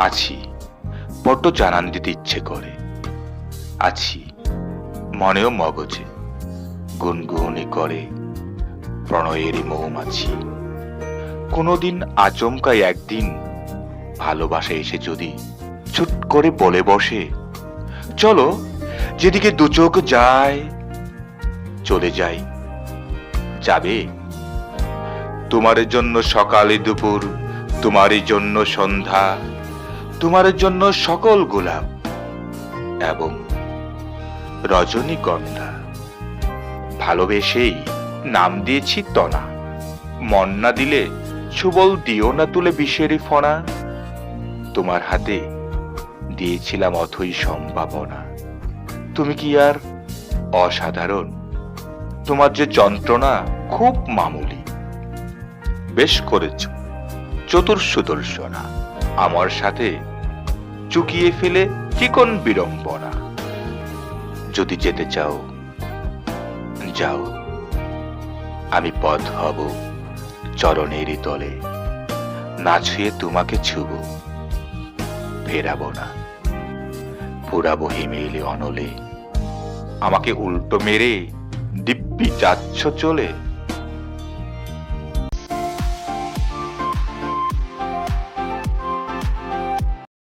আছি, বড্ড জানান দিতে ইচ্ছে করে। আছি, মনেও মগজে, গুনগুনি করে, প্রণয়েরই মৌমাছি। কোনোদিন আচমকাই একদিন ভালোবাসা এসে যদি ছুট করে বলে বসে, চলো যেদিকে দু চোখ যায়, চলে যাই। যাবে? তোমার জন্য সকালে দুপুর, তোমারই জন্য সন্ধ্যা। তোমার জন্য সকল গোলাপ এবং রজনীগন্ধা। ভালোবেসেই নাম দিয়েছি তনা। মন না দিলে সুবল দিও না তুলে বিষেরই ফনা তোমার হাতে দিয়েছিলাম অথই সম্ভাবনা। তুমি কি আর অসাধারণ? তোমার যে যন্ত্রণা খুব মামুলি। বেশ করেছ। চতুর সুদর্শনা। আমার সাথে চুকিয়ে ফেলে চিকন বিড়ম্বনা? যদি যেতে চাও, যাও। আমি পথ হব চরণেরই তলে। না ছুঁয়ে তোমাকে ছুব। ফেরাবো না। পুরাবো হিমেলে অনলে। আমাকে উল্টো মেরে দিব্যি যাচ্ছ চলে।